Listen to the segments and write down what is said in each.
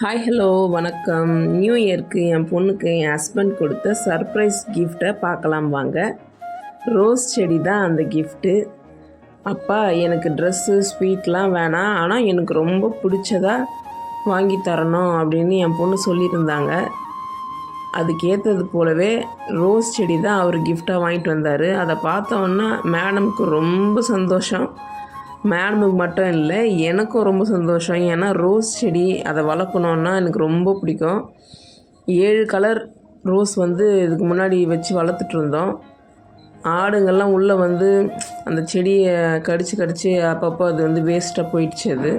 Hi hello வணக்கம். New இயர்க்கு என் பொண்ணுக்கு என் ஹஸ்பண்ட் கொடுத்த சர்ப்ரைஸ் கிஃப்ட்டை பார்க்கலாம் வாங்க. ரோஸ் செடி தான் அந்த கிஃப்ட்டு அப்பா எனக்கு ட்ரெஸ்ஸு ஸ்வீட்லாம் வேணாம். ஆனால் எனக்கு ரொம்ப பிடிச்சதாக வாங்கி தரணும் அப்படின்னு என் பொண்ணு சொல்லியிருந்தாங்க. அதுக்கேற்றது போலவே ரோஸ் செடி தான் அவர் கிஃப்டாக வாங்கிட்டு வந்தார். அதை பார்த்தோன்னா மேடம்க்கு ரொம்ப சந்தோஷம். மேடமுக்கு மட்டும் இல்லை எனக்கும் ரொம்ப சந்தோஷம். ஏன்னா ரோஸ் செடி அதை வளர்க்கணுன்னா எனக்கு ரொம்ப பிடிக்கும். ஏழு கலர் ரோஸ் வந்து இதுக்கு முன்னாடி வச்சு வளர்த்துட்டு இருந்தோம். ஆடுங்கள்லாம் உள்ளே வந்து அந்த செடியை கடித்து கடித்து அப்பப்போ அது வந்து வேஸ்ட்டாக போயிடுச்சு அது.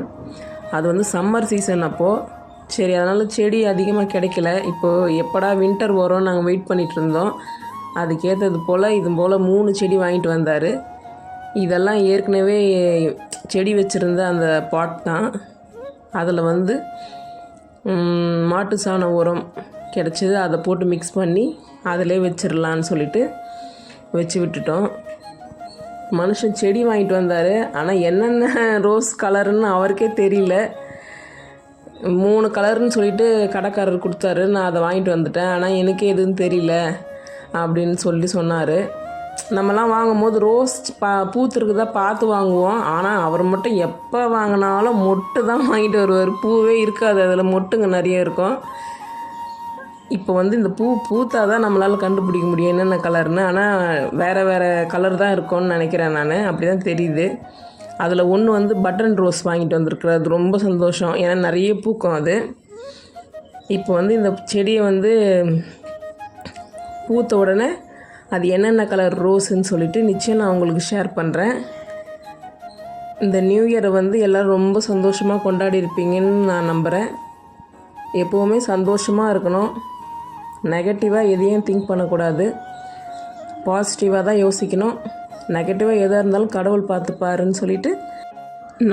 அது வந்து சம்மர் சீசன் அப்போது சரி அதனால் செடி அதிகமாக கிடைக்கல. இப்போது எப்படா வின்டர் வரும் நாங்கள் வெயிட் பண்ணிகிட்டு இருந்தோம். அதுக்கேற்றது போல் இது போல் மூணு செடி வாங்கிட்டு வந்தார். இதெல்லாம் ஏற்கனவே செடி வச்சுருந்த அந்த பாட் தான். அதில் வந்து மாட்டு சாண உரம் கிடச்சிது. அதை போட்டு மிக்ஸ் பண்ணி அதிலே வச்சிடலான்னு சொல்லிட்டு வச்சு விட்டுட்டோம். மனுஷன் செடி வாங்கிட்டு வந்தார். ஆனால் என்னென்ன ரோஸ் கலருன்னு அவருக்கே தெரியல. மூணு கலர்னு சொல்லிட்டு கடைக்காரர் கொடுத்தாரு. நான் அதை வாங்கிட்டு வந்துட்டேன். ஆனால் எனக்கே எதுவும் தெரியல அப்படின்னு சொல்லி சொன்னார். நம்மலாம் வாங்கும்போது ரோஸ் பா பூத்துருக்குதா பார்த்து வாங்குவோம். ஆனால் அவர் மட்டும் எப்போ வாங்கினாலும் மொட்டு தான் வாங்கிட்டு வருவார். பூவே இருக்காது. அதில் மொட்டுங்க நிறைய இருக்கும். இப்போ வந்து இந்த பூ பூத்தா தான் நம்மளால் கண்டுபிடிக்க முடியும் என்னென்ன கலர்னு. ஆனால் வேறு வேறு கலர் தான் இருக்கும்னு நினைக்கிறேன் நான். அப்படி தான் தெரியுது. அதில் ஒன்று வந்து பட்டன் ரோஸ் வாங்கிட்டு வந்திருக்குறது அது ரொம்ப சந்தோஷம். ஏன்னா நிறைய பூக்கும் அது. இப்போ வந்து இந்த செடியை வந்து பூத்த உடனே அது என்னென்ன கலர் ரோஸுன்னு சொல்லிவிட்டு நிச்சயம் நான் உங்களுக்கு ஷேர் பண்ணுறேன் இந்த நியூ இயரை வந்து எல்லோரும் ரொம்ப சந்தோஷமாக கொண்டாடி இருப்பீங்கன்னு நான் நம்புகிறேன் எப்போவுமே சந்தோஷமாக இருக்கணும். நெகட்டிவாக எதையும் திங்க் பண்ணக்கூடாது. பாசிட்டிவாக தான் யோசிக்கணும். நெகட்டிவாக எதாக இருந்தாலும் கடவுள் பார்த்துப்பாருன்னு சொல்லிட்டு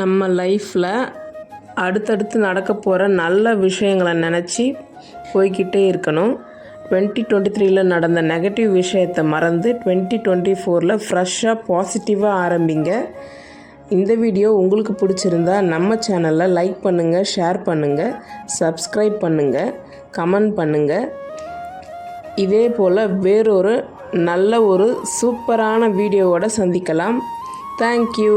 நம்ம லைஃப்பில் அடுத்தடுத்து நடக்க போகிற நல்ல விஷயங்களை நினச்சி போய்கிட்டே இருக்கணும். டுவெண்ட்டி டுவெண்ட்டி த்ரீல நடந்த நெகட்டிவ் விஷயத்தை மறந்து டுவெண்ட்டி டுவெண்ட்டி ஃபோரில் ஃப்ரெஷ்ஷாக பாசிட்டிவாக ஆரம்பிங்க. இந்த வீடியோ உங்களுக்கு பிடிச்சிருந்தா நம்ம சேனலில் லைக் பண்ணுங்கள் ஷேர் பண்ணுங்கள் சப்ஸ்கிரைப் பண்ணுங்கள் கமெண்ட் பண்ணுங்கள் இதே போல் வேறொரு நல்ல ஒரு சூப்பரான வீடியோவோட சந்திக்கலாம். தேங்க்யூ